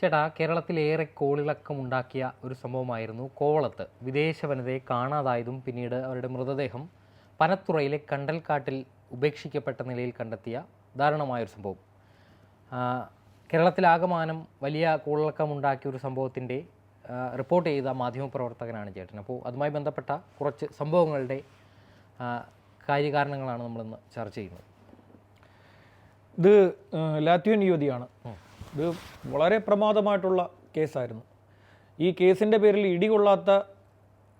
ചേട്ടാ കേരളത്തിലേറെ കോളിളക്കമുണ്ടാക്കിയ ഒരു സംഭവമായിരുന്നു കോവളത്ത്. വിദേശ വനിതയെ കാണാതായതും പിന്നീട് അവരുടെ മൃതദേഹം പനത്തുറയിലെ കണ്ടൽക്കാട്ടിൽ ഉപേക്ഷിക്കപ്പെട്ട നിലയിൽ കണ്ടെത്തിയ ദാരുണമായൊരു സംഭവം. കേരളത്തിലാകമാനം വലിയ കോളിളക്കമുണ്ടാക്കിയ ഒരു സംഭവത്തിന്റെ റിപ്പോർട്ട് ചെയ്ത മാധ്യമപ്രവർത്തകനാണ് ചേട്ടൻ. അപ്പോൾ അതുമായി ബന്ധപ്പെട്ട കുറച്ച് സംഭവങ്ങളുടെ കാര്യകാരണങ്ങളാണ് നമ്മളിന്ന് ചർച്ച ചെയ്യുന്നത്. ഇത് ലാത്വിയൻ ലാറ്റ്വിയൻ യുവതിയാണ് ഇത് വളരെ പ്രമാദമായിട്ടുള്ള കേസായിരുന്നു. ഈ കേസിന്റെ പേരിൽ ഇടി കൊള്ളാത്ത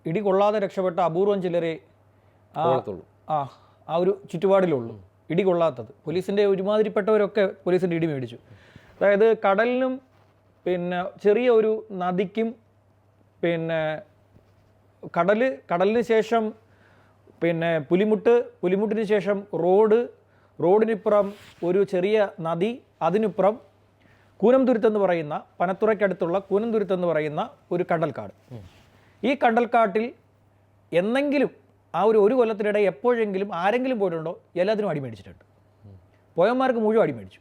ഇടി കൊള്ളാതെ രക്ഷപ്പെട്ട അപൂർവം ചിലരെ ആ ആ ആ ഒരു ചുറ്റുപാടിലുള്ളൂ. ഇടികൊള്ളാത്തത് പോലീസിന്റെ ഒരുമാതിരിപ്പെട്ടവരൊക്കെ പോലീസിന്റെ ഇടി മേടിച്ചു. അതായത് കടലിനും പിന്നെ ചെറിയ ഒരു നദിക്കും പിന്നെ കടൽ കടലിന് ശേഷം പിന്നെ പുലിമുട്ട് പുലിമുട്ടിന് ശേഷം റോഡ് റോഡിനിപ്പുറം ഒരു ചെറിയ നദി അതിനിപ്പുറം കൂനംതുരുത്ത് എന്ന് പറയുന്ന പനത്തുറയ്ക്കടുത്തുള്ള കൂനംതുരുത്ത് എന്ന് പറയുന്ന ഒരു കണ്ടൽക്കാട്. ഈ കണ്ടൽക്കാട്ടിൽ എന്നെങ്കിലും ആ ഒരു ഒരു കൊല്ലത്തിനിടെ എപ്പോഴെങ്കിലും ആരെങ്കിലും പോയിട്ടുണ്ടോ? എല്ലാത്തിനും അടി മേടിച്ചിട്ടുണ്ട്. പോയന്മാർക്ക് മുഴുവൻ അടിമേടിച്ചു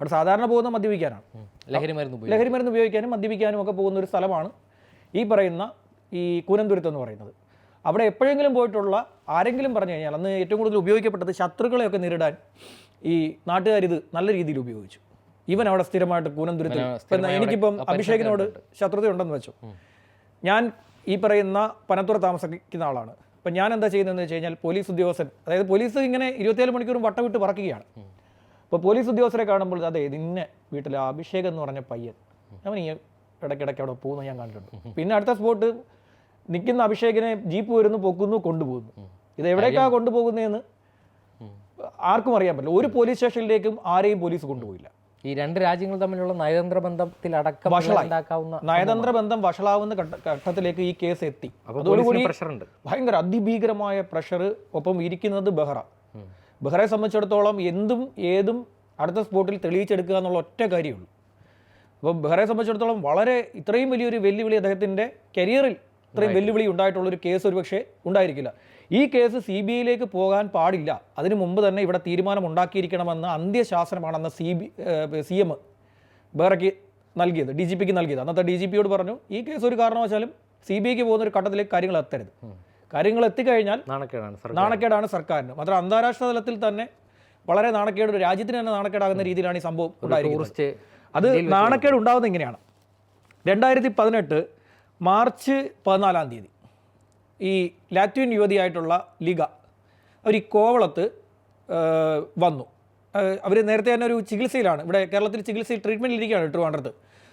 അവിടെ സാധാരണ പോകുന്ന മദ്യപിക്കാനാണ്. ലഹരി മരുന്ന് ലഹരി മരുന്ന് ഉപയോഗിക്കാനും മദ്യപിക്കാനും ഒക്കെ പോകുന്ന ഒരു സ്ഥലമാണ് ഈ പറയുന്ന ഈ കൂനന്തുരുത്ത് എന്ന് പറയുന്നത്. അവിടെ എപ്പോഴെങ്കിലും പോയിട്ടുള്ള ആരെങ്കിലും പറഞ്ഞു കഴിഞ്ഞാൽ അന്ന് ഏറ്റവും കൂടുതൽ ഉപയോഗിക്കപ്പെട്ടത് ശത്രുക്കളെയൊക്കെ നേരിടാൻ ഈ നാട്ടുകാരിത് നല്ല രീതിയിൽ ഉപയോഗിച്ചു. ഇവൻ അവിടെ സ്ഥിരമായിട്ട് ഇപ്പം സ്ഥിരമായി എനിക്കിപ്പം അഭിഷേകിനോട് ശത്രുതയുണ്ടെന്ന് വെച്ചു. ഞാൻ ഈ പറയുന്ന പനത്തുറ താമസിക്കുന്ന ആളാണ്. അപ്പം ഞാൻ എന്താ ചെയ്യുന്നതെന്ന് വെച്ച് കഴിഞ്ഞാൽ പോലീസ് ഉദ്യോഗസ്ഥൻ അതായത് പോലീസ് ഇങ്ങനെ ഇരുപത്തിയേഴ് മണിക്കൂറും വട്ടം വിട്ട് പറക്കുകയാണ്. അപ്പോൾ പോലീസ് ഉദ്യോഗസ്ഥരെ കാണുമ്പോൾ അതെ നിന്നെ വീട്ടിൽ അഭിഷേക് എന്ന് പറഞ്ഞ പയ്യൻ അവൻ ഈ ഇടയ്ക്കിടയ്ക്ക് അവിടെ പോകുന്നു ഞാൻ കണ്ടിട്ടുണ്ട്. പിന്നെ അടുത്ത സ്പോട്ട് നിൽക്കുന്ന അഭിഷേകിനെ ജീപ്പ് വരുന്നു പൊക്കുന്നു കൊണ്ടുപോകുന്നു. ഇത് എവിടേക്കാണ് കൊണ്ടുപോകുന്നതെന്ന് ആർക്കും അറിയാൻ പറ്റില്ല. ഒരു പോലീസ് സ്റ്റേഷനിലേക്കും ആരെയും പോലീസ് കൊണ്ടുപോയില്ല. ഈ രണ്ട് രാജ്യങ്ങൾ തമ്മിലുള്ള നയതന്ത്ര ബന്ധത്തിൽ അടക്കം ഉണ്ടാക്കാവുന്ന നയതന്ത്ര ബന്ധം വഷളാവുന്ന ഘട്ടത്തിലേക്ക് ഈ കേസ് എത്തി. അതോടുകൂടി പ്രഷറുണ്ട് ഭയങ്കര അതിഭീകരമായ പ്രഷർ ഒപ്പം ഇരിക്കുന്നത് ബെഹ്റ. ബെഹ്റയെ സംബന്ധിച്ചിടത്തോളം എന്തും ഏതും അടുത്ത സ്പോട്ടിൽ തെളിയിച്ചെടുക്കുക എന്നുള്ള ഒറ്റ കാര്യമുള്ളൂ. അപ്പോൾ ബെഹ്റയെ സംബന്ധിച്ചിടത്തോളം വളരെ ഇത്രയും വലിയൊരു വെല്ലുവിളി അദ്ദേഹത്തിന്റെ കരിയറിൽ ഇത്രയും വെല്ലുവിളി ഉണ്ടായിട്ടുള്ള ഒരു കേസ് ഒരുപക്ഷെ ഉണ്ടായിരിക്കില്ല. ഈ കേസ് സി ബി ഐയിലേക്ക് പോകാൻ പാടില്ല. അതിനു മുമ്പ് തന്നെ ഇവിടെ തീരുമാനം ഉണ്ടാക്കിയിരിക്കണമെന്ന അന്ത്യശാസനമാണെന്ന് സി ബി സി എം ബേറയ്ക്ക് നൽകിയത് ഡി ജി പിക്ക് നൽകിയത്. അന്നത്തെ ഡി ജി പിയോട് പറഞ്ഞു ഈ കേസ് ഒരു കാരണവശാലും സി ബി ഐക്ക് പോകുന്ന ഒരു ഘട്ടത്തിലേക്ക് കാര്യങ്ങൾ എത്തരുത്. കാര്യങ്ങൾ എത്തിക്കഴിഞ്ഞാൽ നാണക്കേടാണ് സർ നാണക്കേടാണ് സർക്കാരിന്. മാത്രം അന്താരാഷ്ട്ര തലത്തിൽ തന്നെ വളരെ നാണക്കേട് രാജ്യത്തിന് തന്നെ നാണക്കേടാകുന്ന രീതിയിലാണ് ഈ സംഭവം ഉണ്ടായിരിക്കുന്നത്. അത് നാണക്കേട് ഉണ്ടാകുന്നത് ഇങ്ങനെയാണ്. രണ്ടായിരത്തി പതിനെട്ട് മാർച്ച് പതിനാലാം തീയതി. ഈ ലാറ്റ്വിൻ യുവതിയായിട്ടുള്ള ലിഗ അവർ ഈ കോവളത്ത് വന്നു. അവർ നേരത്തെ തന്നെ ഒരു ചികിത്സയിലാണ്. ഇവിടെ കേരളത്തിൽ ചികിത്സയിൽ ട്രീറ്റ്മെന്റിൽ ഇരിക്കുകയാണ് ട്രിവാൻഡ്രത്ത്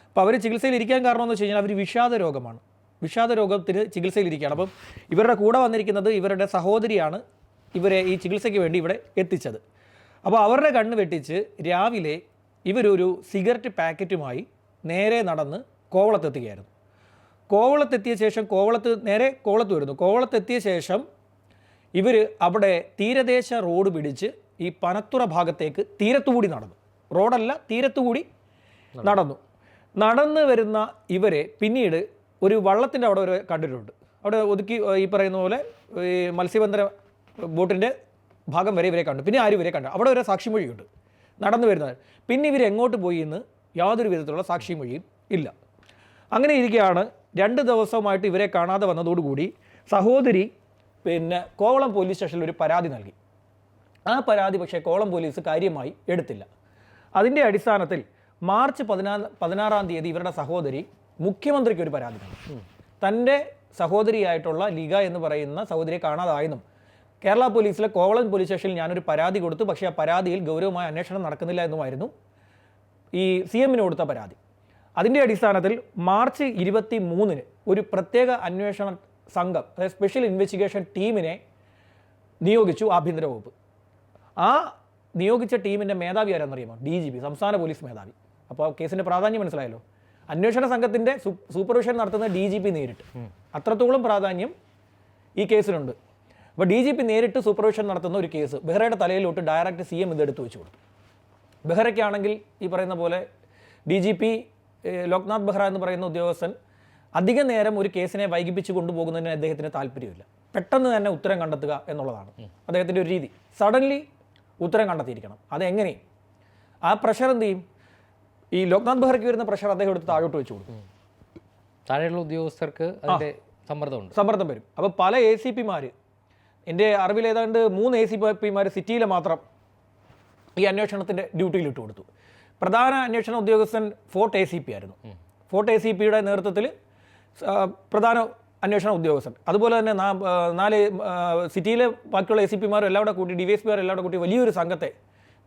അപ്പോൾ അവർ ചികിത്സയിൽ ഇരിക്കാൻ കാരണമെന്ന് വെച്ച് കഴിഞ്ഞാൽ അവർ വിഷാദ രോഗമാണ്. വിഷാദ രോഗത്തിന് ചികിത്സയിൽ ഇരിക്കുകയാണ്. അപ്പം ഇവരുടെ കൂടെ വന്നിരിക്കുന്നത് ഇവരുടെ സഹോദരിയാണ് ഇവരെ ഈ ചികിത്സയ്ക്ക് വേണ്ടി ഇവിടെ എത്തിച്ചത്. അപ്പോൾ അവരുടെ കണ്ണ് വെട്ടിച്ച് രാവിലെ ഇവരൊരു സിഗരറ്റ് പാക്കറ്റുമായി നേരെ നടന്ന് കോവളത്തെത്തുകയായിരുന്നു. കോവളത്തെത്തിയ ശേഷം കോവളത്ത് നേരെ കോവളത്ത് വരുന്നു. കോവളത്തെത്തിയ ശേഷം ഇവർ അവിടെ തീരദേശ റോഡ് പിടിച്ച് ഈ പനത്തുറ ഭാഗത്തേക്ക് തീരത്തുകൂടി നടന്നു. റോഡല്ല തീരത്തുകൂടി നടന്നു. നടന്നു വരുന്ന ഇവരെ പിന്നീട് ഒരു വള്ളത്തിന്റെ അവിടെ ഒരു കണ്ടിട്ടുണ്ട്. അവിടെ ഒതുക്കി ഈ പറയുന്ന പോലെ ഈ മത്സ്യബന്ധന ബോട്ടിന്റെ ഭാഗം വരെ ഇവരെ കണ്ടു. പിന്നെ ആരും ഇവരെ കണ്ടു. അവിടെ ഒരു സാക്ഷിമൊഴിയുണ്ട്. നടന്നു വരുന്നത് പിന്നെ ഇവർ എങ്ങോട്ട് പോയി എന്ന് യാതൊരു വിധത്തിലുള്ള സാക്ഷിമൊഴിയും ഇല്ല. അങ്ങനെ ഇരിക്കുകയാണ് രണ്ട് ദിവസമായിട്ട് ഇവരെ കാണാതെ വന്നതോടുകൂടി സഹോദരി പിന്നെ കോവളം പോലീസ് സ്റ്റേഷനിൽ ഒരു പരാതി നൽകി. ആ പരാതി പക്ഷേ കോവളം പോലീസ് കാര്യമായി എടുത്തില്ല. അതിന്റെ അടിസ്ഥാനത്തിൽ മാർച്ച് പതിനാ പതിനാറാം തീയതി ഇവരുടെ സഹോദരി മുഖ്യമന്ത്രിക്ക് ഒരു പരാതി നൽകി. തന്റെ സഹോദരിയായിട്ടുള്ള ലിഗ എന്ന് പറയുന്ന സഹോദരിയെ കാണാതായെന്നും കേരള പോലീസിലെ കോവളം പോലീസ് സ്റ്റേഷനിൽ ഞാനൊരു പരാതി കൊടുത്തു പക്ഷേ ആ പരാതിയിൽ ഗൗരവമായ അന്വേഷണം നടക്കുന്നില്ല എന്നുമായിരുന്നു ഈ സി എമ്മിന് കൊടുത്ത പരാതി. അതിന്റെ അടിസ്ഥാനത്തിൽ മാർച്ച് ഇരുപത്തി മൂന്നിന് ഒരു പ്രത്യേക അന്വേഷണ സംഘം അതായത് സ്പെഷ്യൽ ഇൻവെസ്റ്റിഗേഷൻ ടീമിനെ നിയോഗിച്ചു ആഭ്യന്തര വകുപ്പ്. ആ നിയോഗിച്ച ടീമിന്റെ മേധാവി ആരെന്നറിയുമോ? ഡി ജി പി സംസ്ഥാന പോലീസ് മേധാവി. അപ്പോൾ കേസിന്റെ പ്രാധാന്യം മനസ്സിലായല്ലോ? അന്വേഷണ സംഘത്തിന്റെ സൂപ്പർവിഷൻ നടത്തുന്ന ഡി ജി പി നേരിട്ട്. അത്രത്തോളം പ്രാധാന്യം ഈ കേസിനുണ്ട്. അപ്പോൾ ഡി ജി പി നേരിട്ട് സൂപ്പർവിഷൻ നടത്തുന്ന ഒരു കേസ് ബെഹ്റയുടെ തലയിലോട്ട് ഡയറക്റ്റ് സി എം ഇതെടുത്ത് വെച്ചു കൊടുത്തു. ബെഹ്റയ്ക്കാണെങ്കിൽ ഈ പറയുന്ന പോലെ D G P Loknath Behra എന്ന് പറയുന്ന ഉദ്യോഗസ്ഥൻ അധിക നേരം ഒരു കേസിനെ വൈകിപ്പിച്ച് കൊണ്ടുപോകുന്നതിന് അദ്ദേഹത്തിന് താല്പര്യമില്ല. പെട്ടെന്ന് തന്നെ ഉത്തരം കണ്ടെത്തുക എന്നുള്ളതാണ് അദ്ദേഹത്തിന്റെ ഒരു രീതി. സഡൻലി ഉത്തരം കണ്ടെത്തിയിരിക്കണം. അതെങ്ങനെ ആ പ്രഷർ എന്ത് ചെയ്യും? ഈ ലോക്നാഥ് ബെഹ്റയ്ക്ക് വരുന്ന പ്രഷർ അദ്ദേഹം എടുത്ത് താഴോട്ട് വെച്ചു കൊടുക്കും. താഴെയുള്ള ഉദ്യോഗസ്ഥർക്ക് അതിന്റെ സമ്മർദ്ദമുണ്ട്. സമ്മർദ്ദം വരും. അപ്പോൾ പല എ സി പിമാർ എന്റെ അറിവിൽ ഏതാണ്ട് മൂന്ന് എ സി പിമാർ സിറ്റിയിലെ മാത്രം ഈ അന്വേഷണത്തിന്റെ ഡ്യൂട്ടിയിൽ ഇട്ട് കൊടുത്തു. പ്രധാന അന്വേഷണ ഉദ്യോഗസ്ഥൻ ഫോർട്ട് എ സി പി ആയിരുന്നു. ഫോർട്ട് എ സി പിയുടെ നേതൃത്വത്തിൽ പ്രധാന അന്വേഷണ ഉദ്യോഗസ്ഥൻ. അതുപോലെ തന്നെ നാല് സിറ്റിയിലെ ബാക്കിയുള്ള എ സി പിമാരും എല്ലാം കൂടെ കൂട്ടി ഡി വൈ എസ് പിമാരും എല്ലാം കൂടെ കൂട്ടി വലിയൊരു സംഘത്തെ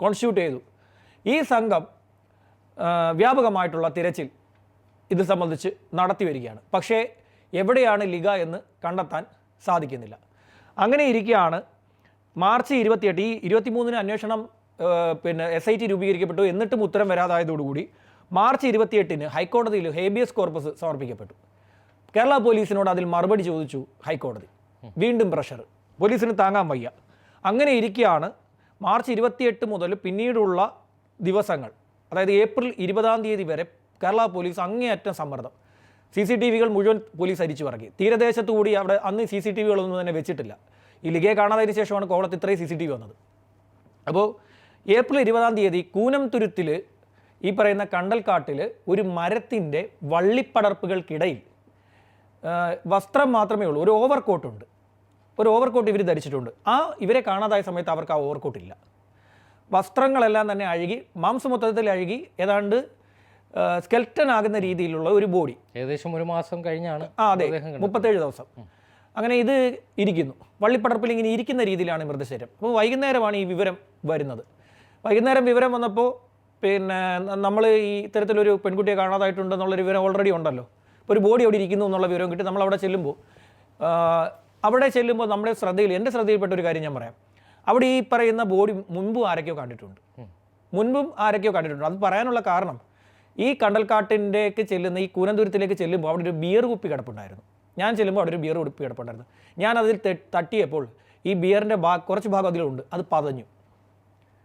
കോൺസ്റ്റിറ്റ്യൂട്ട് ചെയ്തു. ഈ സംഘം വ്യാപകമായിട്ടുള്ള തിരച്ചിൽ ഇത് സംബന്ധിച്ച് നടത്തി വരികയാണ്. പക്ഷേ എവിടെയാണ് ലിഗ എന്ന് കണ്ടെത്താൻ സാധിക്കുന്നില്ല. അങ്ങനെ ഇരിക്കുകയാണ് മാർച്ച് ഇരുപത്തിയെട്ട് ഈ ഇരുപത്തിമൂന്നിന് അന്വേഷണം പിന്നെ എസ് ഐ ടി രൂപീകരിക്കപ്പെട്ടു. എന്നിട്ടും ഉത്തരം വരാതായതോടുകൂടി മാർച്ച് ഇരുപത്തിയെട്ടിന് ഹൈക്കോടതിയിൽ ഹേബിയസ് കോർപ്പസ് സമർപ്പിക്കപ്പെട്ടു. കേരള പോലീസിനോട് അതിൽ മറുപടി ചോദിച്ചു ഹൈക്കോടതി. വീണ്ടും പ്രഷർ. പോലീസിന് താങ്ങാൻ വയ്യ. അങ്ങനെ ഇരിക്കുകയാണ് മാർച്ച് ഇരുപത്തിയെട്ട് മുതൽ പിന്നീടുള്ള ദിവസങ്ങൾ. അതായത് ഏപ്രിൽ ഇരുപതാം തീയതി വരെ കേരള പോലീസ് അങ്ങേയറ്റം സമ്മർദ്ദം. സി സി ടി വികൾ മുഴുവൻ പോലീസ് അരിച്ചു പറക്കി. തീരദേശത്ത് കൂടി അവിടെ അന്ന് സി സി ടി വികളൊന്നും തന്നെ വെച്ചിട്ടില്ല. ഈ ലിഗയെ കാണാതായതിനു ശേഷമാണ് കോവളത്ത് ഇത്രയും സി സി ടി വി വന്നത്. അപ്പോൾ ഏപ്രിൽ ഇരുപതാം തീയതി കൂനം തുരുത്തിൽ ഈ പറയുന്ന കണ്ടൽക്കാട്ടിൽ ഒരു മരത്തിന്റെ വള്ളിപ്പടർപ്പുകൾക്കിടയിൽ വസ്ത്രം മാത്രമേ ഉള്ളൂ ഒരു ഓവർ കോട്ടുണ്ട് ഒരു ഓവർ കോട്ട് ഇവർ ധരിച്ചിട്ടുണ്ട്. ആ ഇവരെ കാണാതായ സമയത്ത് അവർക്ക് ആ ഓവർ കോട്ടില്ല വസ്ത്രങ്ങളെല്ലാം തന്നെ അഴുകി മാംസം മൊത്തത്തിൽ അഴുകി ഏതാണ്ട് സ്കെൽറ്റൻ ആകുന്ന രീതിയിലുള്ള ഒരു ബോഡി ഏകദേശം ഒരു മാസം കഴിഞ്ഞാണ് ആ അതെ. മുപ്പത്തേഴ് ദിവസം. അങ്ങനെ ഇത് ഇരിക്കുന്നു. വള്ളിപ്പടർപ്പിൽ ഇങ്ങനെ ഇരിക്കുന്ന രീതിയിലാണ് മൃതശരം മൃതശരീരം. അപ്പോൾ വൈകുന്നേരമാണ് ഈ വിവരം വരുന്നത്. വൈകുന്നേരം വിവരം വന്നപ്പോൾ പിന്നെ നമ്മൾ ഈ ഇത്തരത്തിലൊരു പെൺകുട്ടിയെ കാണാതായിട്ടുണ്ടെന്നുള്ളൊരു വിവരം ഓൾറെഡി ഉണ്ടല്ലോ. അപ്പോൾ ഒരു ബോഡി അവിടെ ഇരിക്കുന്നു എന്നുള്ള വിവരം കിട്ടി. നമ്മൾ അവിടെ ചെല്ലുമ്പോൾ അവിടെ ചെല്ലുമ്പോൾ നമ്മുടെ ശ്രദ്ധയിൽ എന്റെ ശ്രദ്ധയിൽപ്പെട്ട ഒരു കാര്യം ഞാൻ പറയാം. അവിടെ ഈ പറയുന്ന ബോഡി മുൻപും ആരൊക്കെയോ കണ്ടിട്ടുണ്ട്. മുൻപും ആരൊക്കെയോ കണ്ടിട്ടുണ്ട്. അത് പറയാനുള്ള കാരണം ഈ കണ്ടൽക്കാട്ടിന്റെക്ക് ചെല്ലുന്ന ഈ കൂനന്തുരത്തിലേക്ക് ചെല്ലുമ്പോൾ അവിടെ ഒരു ബിയർ കുപ്പി കിടപ്പുണ്ടായിരുന്നു. ഞാൻ ചെല്ലുമ്പോൾ അവിടെ ഒരു ബിയർ കുപ്പി കിടപ്പുണ്ടായിരുന്നു. ഞാൻ അതിൽ തട്ടിയപ്പോൾ ഈ ബിയറിന്റെ ഭാഗം കുറച്ച് ഭാഗം അതിലുണ്ട്. അത് പതഞ്ഞു.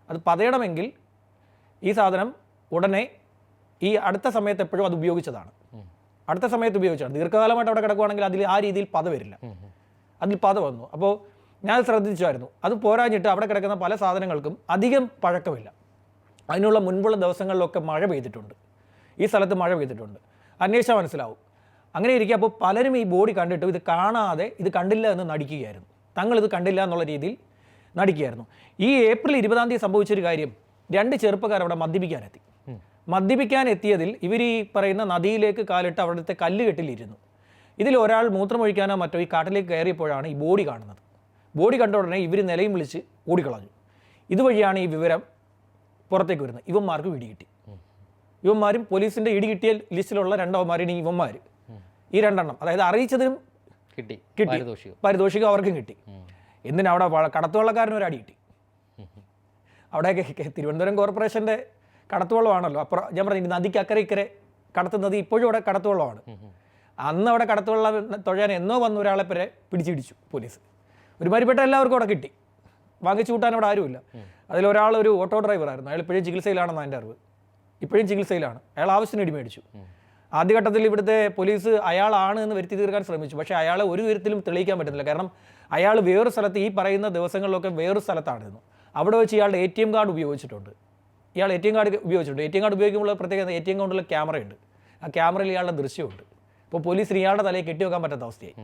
അത് പതയണമെങ്കിൽ ഈ സാധനം ഉടനെ ഈ അടുത്ത സമയത്ത് എപ്പോഴും അത് ഉപയോഗിച്ചതാണ്. അടുത്ത സമയത്ത് ഉപയോഗിച്ചതാണ് ദീർഘകാലമായിട്ട് അവിടെ കിടക്കുവാണെങ്കിൽ അതിൽ ആ രീതിയിൽ പത വരില്ല. അതിൽ പത വന്നു. അപ്പോൾ ഞാൻ ശ്രദ്ധിച്ചായിരുന്നു അത് പോരാഞ്ഞിട്ട് അവിടെ കിടക്കുന്ന പല സാധനങ്ങൾക്കും അധികം പഴക്കമില്ല. അതിനുള്ള മുൻപുള്ള ദിവസങ്ങളിലൊക്കെ മഴ പെയ്തിട്ടുണ്ട്. ഈ സ്ഥലത്ത് മഴ പെയ്തിട്ടുണ്ട്. അന്വേഷിച്ചാൽ മനസ്സിലാവും. അങ്ങനെ ഇരിക്കുക അപ്പോൾ പലരും ഈ ബോഡി കണ്ടിട്ട് ഇത് കാണാതെ ഇത് കണ്ടില്ല എന്ന് നടിക്കുകയായിരുന്നു. തങ്ങൾ ഇത് കണ്ടില്ല എന്നുള്ള രീതിയിൽ നടിക്കുകയായിരുന്നു. ഈ ഏപ്രിൽ ഇരുപതാം തീയതി സംഭവിച്ചൊരു കാര്യം രണ്ട് ചെറുപ്പക്കാർ അവിടെ മദ്യപിക്കാനെത്തി. മദ്യപിക്കാൻ എത്തിയതിൽ ഇവർ ഈ പറയുന്ന നദിയിലേക്ക് കാലിട്ട് അവിടുത്തെ കല്ലുകെട്ടിലിരുന്നു ഇതിൽ ഒരാൾ മൂത്രമൊഴിക്കാനോ മറ്റോ ഈ കാട്ടിലേക്ക് കയറിയപ്പോഴാണ് ഈ ബോഡി കാണുന്നത്. ബോഡി കണ്ട ഉടനെ ഇവർ നിലയും വിളിച്ച് ഓടിക്കളഞ്ഞു. ഇതുവഴിയാണ് ഈ വിവരം പുറത്തേക്ക് വരുന്നത്. ഇവന്മാർക്ക് ഇടികിട്ടി ഇവന്മാരും പോലീസിന്റെ ഇടി കിട്ടിയ ലിസ്റ്റിലുള്ള രണ്ടവന്മാരും ഈ ഇവന്മാർ ഈ രണ്ടെണ്ണം അതായത് അറിയിച്ചതിനും കിട്ടി. കിട്ടി. പാരിതോഷികം. അവർക്കും കിട്ടി. എന്തിനാ അവിടെ കടത്തുവള്ളക്കാരനും ഒരു അടി കിട്ടി. അവിടെ തിരുവനന്തപുരം കോർപ്പറേഷന്റെ കടത്തുവള്ളമാണല്ലോ. അപ്പുറം ഞാൻ പറഞ്ഞു നദിക്ക് അക്കരെ ഇക്കരെ കടത്തുന്നത് ഇപ്പോഴും അവിടെ കടത്തുവള്ളമാണ്. അന്ന് അവിടെ കടത്തുവള്ളം തൊഴാൻ എന്നോ വന്ന ഒരാളെ വരെ പിടിച്ചിടിച്ചു പോലീസ്. ഒരുമാതിരിപ്പെട്ട എല്ലാവർക്കും അവിടെ കിട്ടി. വാങ്ങിച്ചു കൂട്ടാൻ അവിടെ ആരുമില്ല. അതിലൊരാൾ ഒരു ഓട്ടോ ഡ്രൈവറായിരുന്നു അയാൾ ഇപ്പോഴും ചികിത്സയിലാണെന്ന് എന്റെ അറിവ്. ഇപ്പോഴും ചികിത്സയിലാണ്. അയാൾ ആവശ്യത്തിന് ഇടി മേടിച്ചു. ആദ്യഘട്ടത്തിൽ ഇവിടുത്തെ പോലീസ് അയാളാണ് എന്ന് വരുത്തി തീർക്കാൻ ശ്രമിച്ചു. പക്ഷേ അയാളെ ഒരു വിധത്തിലും തെളിയിക്കാൻ പറ്റുന്നില്ല. കാരണം അയാൾ വേറൊരു സ്ഥലത്ത് ഈ പറയുന്ന ദിവസങ്ങളിലൊക്കെ വേറൊരു സ്ഥലത്താണിരുന്നു അവിടെ വെച്ച് ഇയാളുടെ എ ടി എം കാർഡ് ഉപയോഗിച്ചിട്ടുണ്ട്. ഇയാൾ എ ടി എം കാർഡ് ഉപയോഗിച്ചിട്ടുണ്ട്. എ ടി എം കാർഡ് ഉപയോഗിക്കുമ്പോൾ പ്രത്യേകത എ ടി എം കാർഡിലുള്ള ക്യാമറയുണ്ട് ആ ക്യാമറയിൽ ഇയാളുടെ ദൃശ്യമുണ്ട്. അപ്പോൾ പോലീസ് ഇയാളുടെ തലയിൽ കെട്ടിവെക്കാൻ പറ്റാത്ത അവസ്ഥയായി.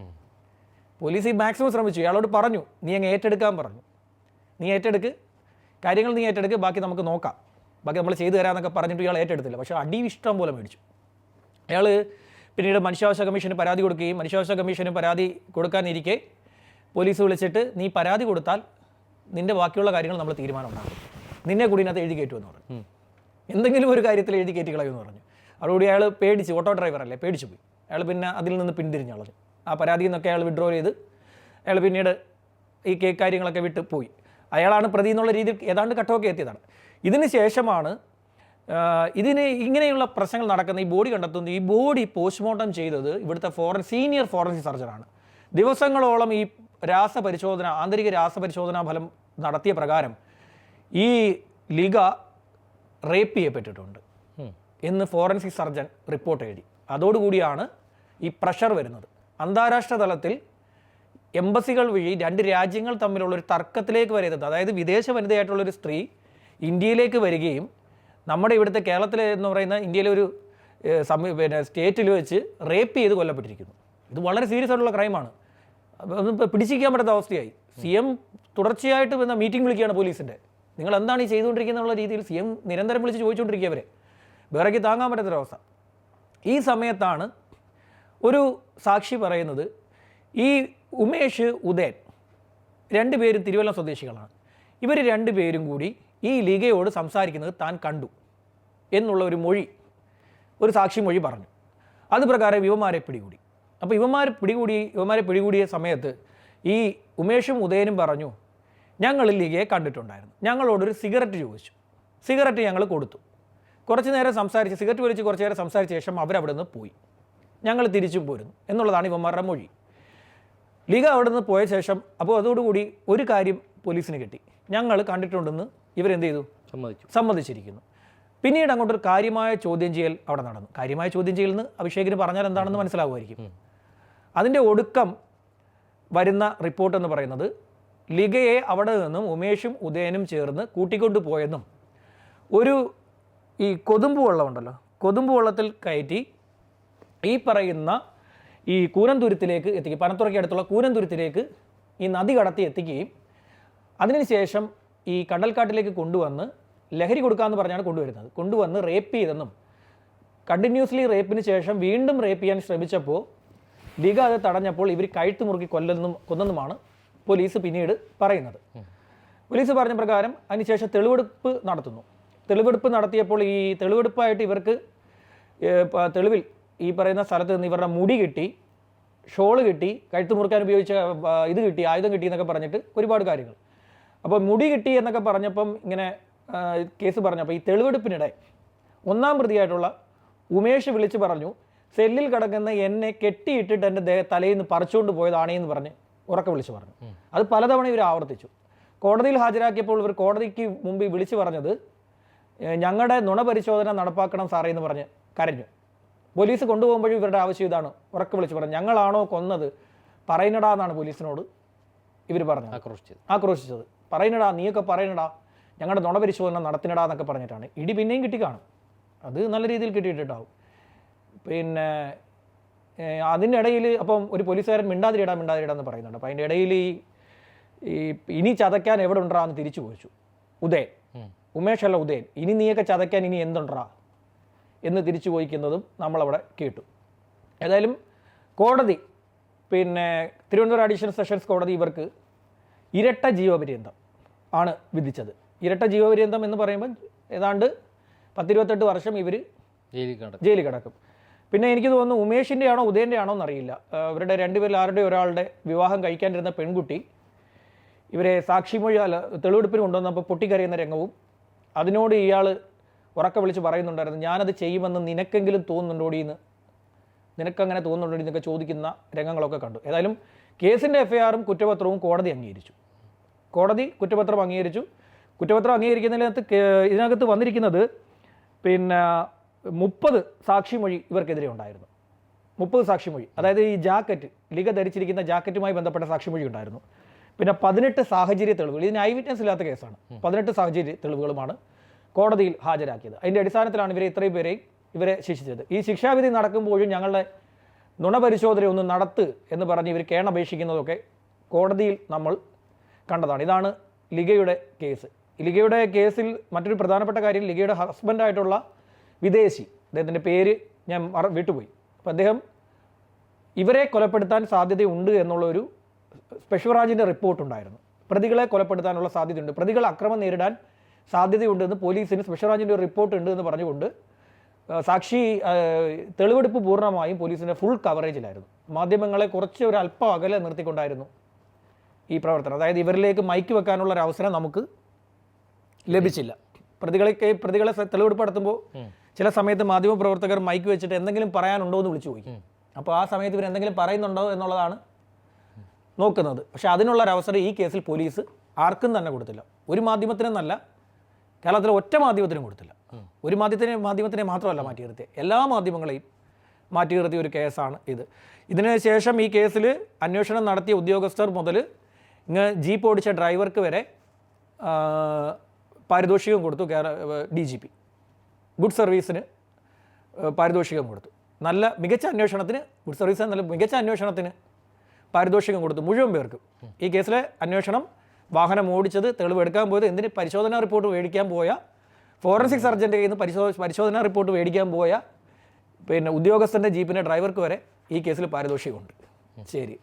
പോലീസ് ഈ മാക്സിമം ശ്രമിച്ചു. ഇയാളോട് പറഞ്ഞു നീ അങ്ങ് ഏറ്റെടുക്കാൻ പറഞ്ഞു. നീ ഏറ്റെടുക്ക്. കാര്യങ്ങൾ നീ ഏറ്റെടുക്ക്. ബാക്കി നമുക്ക് നോക്കാം. ബാക്കി നമ്മൾ ചെയ്തു തരാമെന്നൊക്കെ പറഞ്ഞിട്ട് ഇയാൾ ഏറ്റെടുത്തില്ല. പക്ഷേ അടി ഇഷ്ടം പോലെ മേടിച്ചു. അയാൾ പിന്നീട് മനുഷ്യാവകാശ കമ്മീഷന് പരാതി കൊടുക്കുകയും മനുഷ്യാവകാശ കമ്മീഷന് പരാതി കൊടുക്കാനിരിക്കെ പോലീസ് വിളിച്ചിട്ട് നീ പരാതി കൊടുത്താൽ നിന്റെ ബാക്കിയുള്ള കാര്യങ്ങൾ നമ്മൾ തീരുമാനം ഉണ്ടാക്കും. നിന്നെ കൂടി ഇതിനകത്ത് എഴുതി കയറ്റുമെന്ന് പറഞ്ഞു. എന്തെങ്കിലും ഒരു കാര്യത്തിൽ എഴുതി കയറ്റി കളയുമെന്ന് പറഞ്ഞു. അതോടുകൂടി അയാൾ പേടിച്ച് ഓട്ടോ ഡ്രൈവർ അല്ലേ പേടിച്ചു പോയി. അയാൾ പിന്നെ അതിൽ നിന്ന് പിന്തിരിഞ്ഞു കളഞ്ഞു ആ പരാതിയിൽ നിന്നൊക്കെ അയാൾ വിഡ്രോ ചെയ്ത് അയാൾ പിന്നീട് ഈ കേക്ക് കാര്യങ്ങളൊക്കെ വിട്ട് പോയി. അയാളാണ് പ്രതി എന്നുള്ള രീതിയിൽ ഏതാണ്ട് കട്ടൊക്കെ എത്തിയതാണ്. ഇതിന് ശേഷമാണ് ഇതിന് ഇങ്ങനെയുള്ള പ്രശ്നങ്ങൾ നടക്കുന്ന ഈ ബോഡി കണ്ടെത്തുന്നത് ഈ ബോഡി പോസ്റ്റ്മോർട്ടം ചെയ്തത് ഇവിടുത്തെ ഫോറൻ സീനിയർ ഫോറൻസിക് സർജനാണ് ദിവസങ്ങളോളം ഈ രാസപരിശോധന ആന്തരിക രാസപരിശോധനാ ഫലം നടത്തിയ പ്രകാരം ഈ ലിഗ റേപ്പ് ചെയ്യപ്പെട്ടിട്ടുണ്ട്. എന്ന് ഫോറൻസിക് സർജൻ റിപ്പോർട്ട് എഴുതി. അതോടുകൂടിയാണ് ഈ പ്രഷർ വരുന്നത്. അന്താരാഷ്ട്ര തലത്തിൽ എംബസികൾ വഴി രണ്ട് രാജ്യങ്ങൾ തമ്മിലുള്ള ഒരു തർക്കത്തിലേക്ക് വരെ എത്തുന്നത് അതായത് വിദേശ വനിതയായിട്ടുള്ളൊരു സ്ത്രീ ഇന്ത്യയിലേക്ക് വരികയും നമ്മുടെ ഇവിടുത്തെ കേരളത്തിലെ എന്ന് പറയുന്ന ഇന്ത്യയിലെ ഒരു സമീ പിന്നെ സ്റ്റേറ്റിൽ വെച്ച് റേപ്പ് ചെയ്ത് കൊല്ലപ്പെട്ടിരിക്കുന്നു. ഇത് വളരെ സീരിയസ് ആയിട്ടുള്ള ക്രൈമാണ്. പിടിച്ചിരിക്കാൻ പറ്റാത്ത അവസ്ഥയായി. സി എം തുടർച്ചയായിട്ട് വന്ന മീറ്റിംഗ് വിളിക്കുകയാണ് പോലീസിന്റെ നിങ്ങൾ എന്താണ് ഈ ചെയ്തുകൊണ്ടിരിക്കുന്ന രീതിയിൽ സി എം നിരന്തരം വിളിച്ച് ചോദിച്ചുകൊണ്ടിരിക്കുക അവരെ വേറെക്ക് താങ്ങാൻ പറ്റാത്തൊരവസ്ഥ ഈ സമയത്താണ് ഒരു സാക്ഷി പറയുന്നത് ഈ ഉമേഷ് ഉദയൻ രണ്ടുപേരും തിരുവല്ല സ്വദേശികളാണ്. ഇവർ രണ്ടുപേരും കൂടി ഈ ലീഗയോട് സംസാരിക്കുന്നത് താൻ കണ്ടു എന്നുള്ള ഒരു മൊഴി ഒരു സാക്ഷി മൊഴി പറഞ്ഞു. അത് പ്രകാരം യുവമാരെ പിടികൂടി. അപ്പോൾ ഇവന്മാർ പിടികൂടി ഇവന്മാരെ പിടികൂടിയ സമയത്ത് ഈ ഉമേഷും ഉദയനും പറഞ്ഞു ഞങ്ങൾ ലീഗയെ കണ്ടിട്ടുണ്ടായിരുന്നു. ഞങ്ങളോടൊരു സിഗരറ്റ് ചോദിച്ചു. സിഗരറ്റ് ഞങ്ങൾ കൊടുത്തു. കുറച്ച് നേരം സംസാരിച്ച് സിഗരറ്റ് വലിച്ച് കുറച്ച് നേരം സംസാരിച്ച ശേഷം അവരവിടെ നിന്ന് പോയി. ഞങ്ങൾ തിരിച്ചും പോരുന്നു. എന്നുള്ളതാണ് ഇവന്മാരുടെ മൊഴി. ലീഗ അവിടെ നിന്ന് പോയ ശേഷം അപ്പോൾ അതോടുകൂടി ഒരു കാര്യം പോലീസിന് കിട്ടി. ഞങ്ങൾ കണ്ടിട്ടുണ്ടെന്ന് ഇവരെന്ത് ചെയ്തു? സമ്മതിച്ചു. സമ്മതിച്ചിരിക്കുന്നു. പിന്നീട് അങ്ങോട്ടൊരു കാര്യമായ ചോദ്യം ചെയ്യൽ അവിടെ നടന്നു. കാര്യമായ ചോദ്യം ചെയ്യൽ എന്ന് അഭിഷേകിന് പറഞ്ഞാൽ എന്താണെന്ന് മനസ്സിലാവുമായിരിക്കും. അതിന്റെ ഒടുക്കം വരുന്ന റിപ്പോർട്ട് എന്ന് പറയുന്നത് ലിഗയെ അവിടെ നിന്നും ഉമേഷും ഉദയനും ചേർന്ന് കൂട്ടിക്കൊണ്ടു പോയെന്നും ഒരു ഈ കൊതുമ്പ് വെള്ളമുണ്ടല്ലോ കൊതുമ്പ് വെള്ളത്തിൽ കയറ്റി ഈ പറയുന്ന ഈ കൂരന്തുരുത്തിലേക്ക് എത്തിക്കും പനത്തുറയ്ക്ക് അടുത്തുള്ള കൂരന്തുരുത്തിലേക്ക് ഈ നദി കടത്തി എത്തിക്കുകയും അതിനുശേഷം ഈ കണ്ടൽക്കാട്ടിലേക്ക് കൊണ്ടുവന്ന് ലഹരി കൊടുക്കാമെന്ന് പറഞ്ഞാണ് കൊണ്ടുവരുന്നത്. കൊണ്ടുവന്ന് റേപ്പ് ചെയ്തെന്നും കണ്ടിന്യൂസ്ലി റേപ്പിന് ശേഷം വീണ്ടും റേപ്പ് ചെയ്യാൻ ശ്രമിച്ചപ്പോൾ ലീഗ അത് തടഞ്ഞപ്പോൾ ഇവർ കഴുത്ത് മുറുക്കി കൊല്ലെന്നും കൊന്നെന്നുമാണ് പോലീസ് പിന്നീട് പറയുന്നത്. പോലീസ് പറഞ്ഞ പ്രകാരം അതിനുശേഷം തെളിവെടുപ്പ് നടത്തുന്നു. തെളിവെടുപ്പ് നടത്തിയപ്പോൾ ഈ തെളിവെടുപ്പായിട്ട് ഇവർക്ക് തെളിവിൽ ഈ പറയുന്ന സ്ഥലത്ത് നിന്ന് ഇവരുടെ മുടി കിട്ടി ഷോൾ കിട്ടി കഴുത്ത് മുറുക്കാൻ ഉപയോഗിച്ച ഇത് കിട്ടി ആയുധം കിട്ടി എന്നൊക്കെ പറഞ്ഞിട്ട് ഒരുപാട് കാര്യങ്ങൾ. അപ്പോൾ മുടി കിട്ടി എന്നൊക്കെ പറഞ്ഞപ്പം ഇങ്ങനെ കേസ് പറഞ്ഞപ്പോൾ ഈ തെളിവെടുപ്പിനിടെ ഒന്നാം പ്രതിയായിട്ടുള്ള ഉമേഷ് വിളിച്ച് പറഞ്ഞു സെല്ലിൽ കിടക്കുന്ന എന്നെ കെട്ടിയിട്ടിട്ട് എന്റെ ദേഹ തലയിൽ നിന്ന് പറിച്ചുകൊണ്ട് പോയതാണേ എന്ന് പറഞ്ഞ് ഉറക്കെ വിളിച്ചു പറഞ്ഞു. അത് പലതവണ ഇവർ ആവർത്തിച്ചു. കോടതിയിൽ ഹാജരാക്കിയപ്പോൾ ഇവർ കോടതിക്ക് മുമ്പിൽ വിളിച്ചു പറഞ്ഞത് ഞങ്ങളുടെ നുണ പരിശോധന നടപ്പാക്കണം സാറേ എന്ന് പറഞ്ഞ് കരഞ്ഞു. പോലീസ് കൊണ്ടുപോകുമ്പോഴും ഇവരുടെ ആവശ്യം ഇതാണ്. ഉറക്കെ വിളിച്ചു പറഞ്ഞു. ഞങ്ങളാണോ കൊന്നത്? പറയുന്നടാ എന്നാണ് പോലീസിനോട് ഇവർ പറഞ്ഞത്. ആക്രോശിച്ചത്. ആക്രോശിച്ചത്. പറയുന്നടാ നീയൊക്കെ പറയുന്നടാ ഞങ്ങളുടെ നുണ പരിശോധന നടത്തിനടാ എന്നൊക്കെ പറഞ്ഞിട്ടാണ്. ഇടി പിന്നെയും കിട്ടി കാണും. അത് നല്ല രീതിയിൽ കിട്ടിയിട്ടുണ്ടാവും. പിന്നെ അതിന്റെ ഇടയിൽ അപ്പം ഒരു പോലീസുകാരൻ മിണ്ടാതിരിടാ മിണ്ടാതിരിടാ എന്ന് പറയുന്നുണ്ട്. അപ്പം അതിന്റെ ഇടയിൽ ഈ ഈ ഇനി ചതയ്ക്കാൻ എവിടെ ഉണ്ടാ എന്ന് തിരിച്ചു ചോദിച്ചു. ഉദയൻ. ഉമേഷ് അല്ല ഉദയൻ. ഇനി നീയൊക്കെ ചതയ്ക്കാൻ ഇനി എന്തുണ്ടാ എന്ന് തിരിച്ചു ചോദിക്കുന്നതും നമ്മളവിടെ കേട്ടു. ഏതായാലും കോടതി പിന്നെ തിരുവനന്തപുരം അഡീഷണൽ സെഷൻസ് കോടതി ഇവർക്ക് ഇരട്ട ജീവപര്യന്തം ആണ് വിധിച്ചത്. ഇരട്ട ജീവപര്യന്തം എന്ന് പറയുമ്പോൾ ഏതാണ്ട് പത്തിരുപത്തെട്ട് വർഷം ഇവർ ജയിലിൽ കിടക്കും. പിന്നെ എനിക്ക് തോന്നുന്നു ഉമേഷിന്റെ ആണോ ഉദയന്റെ ആണോ എന്നറിയില്ല ഇവരുടെ രണ്ടുപേരിൽ ആരുടെ ഒരാളുടെ വിവാഹം കഴിക്കാനിരുന്ന പെൺകുട്ടി ഇവരെ സാക്ഷിമൊഴി അല്ല തെളിവെടുപ്പിന് കൊണ്ടുവന്നപ്പോൾ പൊട്ടിക്കരയുന്ന രംഗവും അതിനോട് ഇയാൾ ഉറക്കെ വിളിച്ച് പറയുന്നുണ്ടായിരുന്നു ഞാനത് ചെയ്യുമെന്ന് നിനക്കെങ്കിലും തോന്നുന്നുണ്ടോടി എന്ന്? നിനക്കങ്ങനെ തോന്നുന്നുണ്ടോടി എന്നൊക്കെ ചോദിക്കുന്ന രംഗങ്ങളൊക്കെ കണ്ടു. ഏതായാലും കേസിന്റെ എഫ്ഐആറും കുറ്റപത്രവും കോടതി അംഗീകരിച്ചു. കോടതി കുറ്റപത്രം അംഗീകരിച്ചു. കുറ്റപത്രം അംഗീകരിക്കുന്നതിനകത്ത് ഇതിനകത്ത് വന്നിരിക്കുന്നത് പിന്നെ മുപ്പത് സാക്ഷിമൊഴി ഇവർക്കെതിരെ ഉണ്ടായിരുന്നു. മുപ്പത് സാക്ഷിമൊഴി. അതായത് ഈ ജാക്കറ്റ് ലിഗ ധരിച്ചിരിക്കുന്ന ജാക്കറ്റുമായി ബന്ധപ്പെട്ട സാക്ഷിമൊഴി ഉണ്ടായിരുന്നു. പിന്നെ പതിനെട്ട് സാഹചര്യ തെളിവുകൾ. ഇതിന് ഐ വിറ്റ്നസ് ഇല്ലാത്ത കേസാണ്. പതിനെട്ട് സാഹചര്യ തെളിവുകളുമാണ് കോടതിയിൽ ഹാജരാക്കിയത്. അതിന്റെ അടിസ്ഥാനത്തിലാണ് ഇവരെ ഇത്രയും പേരെയും ഇവരെ ശിക്ഷിച്ചത്. ഈ ശിക്ഷാവിധി നടക്കുമ്പോഴും ഞങ്ങളുടെ നുണപരിശോധന ഒന്ന് നടത്ത് എന്ന് പറഞ്ഞ് ഇവർ കേണപേക്ഷിക്കുന്നതൊക്കെ കോടതിയിൽ നമ്മൾ കണ്ടതാണ്. ഇതാണ് ലിഗയുടെ കേസ്. ലിഗയുടെ കേസിൽ മറ്റൊരു പ്രധാനപ്പെട്ട കാര്യം ലിഗയുടെ ഹസ്ബൻഡായിട്ടുള്ള വിദേശി. അദ്ദേഹത്തിന്റെ പേര് ഞാൻ മറ- വിട്ടുപോയി. അപ്പോൾ അദ്ദേഹം ഇവരെ കൊലപ്പെടുത്താൻ സാധ്യതയുണ്ട് എന്നുള്ളൊരു സ്പെഷ്യൽ റിപ്പോർട്ടുണ്ടായിരുന്നു. പ്രതികളെ കൊലപ്പെടുത്താനുള്ള സാധ്യതയുണ്ട്. പ്രതികൾ അക്രമം നേരിടാൻ സാധ്യതയുണ്ടെന്ന് പോലീസിന് ബ്രാഞ്ചിന്റെ ഒരു റിപ്പോർട്ട് ഉണ്ട് എന്ന് പറഞ്ഞുകൊണ്ട് സാക്ഷി തെളിവെടുപ്പ് പൂർണമായും പോലീസിന്റെ ഫുൾ കവറേജിലായിരുന്നു. മാധ്യമങ്ങളെ കുറച്ച് ഒരു അല്പം അകലെ നിർത്തിക്കൊണ്ടായിരുന്നു ഈ പ്രവർത്തനം. അതായത് ഇവരിലേക്ക് മൈക്ക് വെക്കാനുള്ള ഒരു അവസരം നമുക്ക് ലഭിച്ചില്ല. പ്രതികളെ പ്രതികളെ തെളിവെടുപ്പ് നടത്തുമ്പോൾ ചില സമയത്ത് മാധ്യമപ്രവർത്തകർ മൈക്ക് വെച്ചിട്ട് എന്തെങ്കിലും പറയാനുണ്ടോ എന്ന് വിളിച്ചു ചോദിക്കും. അപ്പോൾ ആ സമയത്ത് ഇവർ എന്തെങ്കിലും പറയുന്നുണ്ടോ എന്നുള്ളതാണ് നോക്കുന്നത്. പക്ഷെ അതിനുള്ള ഒരു അവസരം ഈ കേസിൽ പോലീസ് ആർക്കും തന്നെ കൊടുത്തില്ല. ഒരു മാധ്യമത്തിനെന്നല്ല കേരളത്തിലെ ഒറ്റ മാധ്യമത്തിനും കൊടുത്തില്ല. ഒരു മാധ്യമത്തിനെ മാധ്യമത്തിനെ മാത്രമല്ല മാറ്റി നിർത്തിയത് എല്ലാ മാധ്യമങ്ങളെയും മാറ്റി നിർത്തിയ ഒരു കേസാണ് ഇത്. ഇതിന് ശേഷം ഈ കേസിൽ അന്വേഷണം നടത്തിയ ഉദ്യോഗസ്ഥർ മുതൽ ഇങ്ങ് ജീപ്പ് ഓടിച്ച ഡ്രൈവർക്ക് വരെ പാരിതോഷികം കൊടുത്തു കേര ഡി ജി പി. ഗുഡ് സർവീസിന് പാരിതോഷികം കൊടുത്തു. നല്ല മികച്ച അന്വേഷണത്തിന് ഗുഡ് സർവീസ് നല്ല മികച്ച അന്വേഷണത്തിന് പാരിതോഷികം കൊടുത്തു മുഴുവൻ പേർക്കും. ഈ കേസിലെ അന്വേഷണം വാഹനം ഓടിച്ചത് തെളിവെടുക്കാൻ പോയത് എന്തിന് പരിശോധനാ റിപ്പോർട്ട് മേടിക്കാൻ പോയ ഫോറൻസിക് സർജന്റെ കയ്യിൽ നിന്ന് പരിശോ പരിശോധനാ റിപ്പോർട്ട് മേടിക്കാൻ പോയ പിന്നെ ഉദ്യോഗസ്ഥന്റെ ജീപ്പിന്റെ ഡ്രൈവർക്ക് വരെ ഈ കേസിൽ പാരിതോഷികമുണ്ട്. ശരി.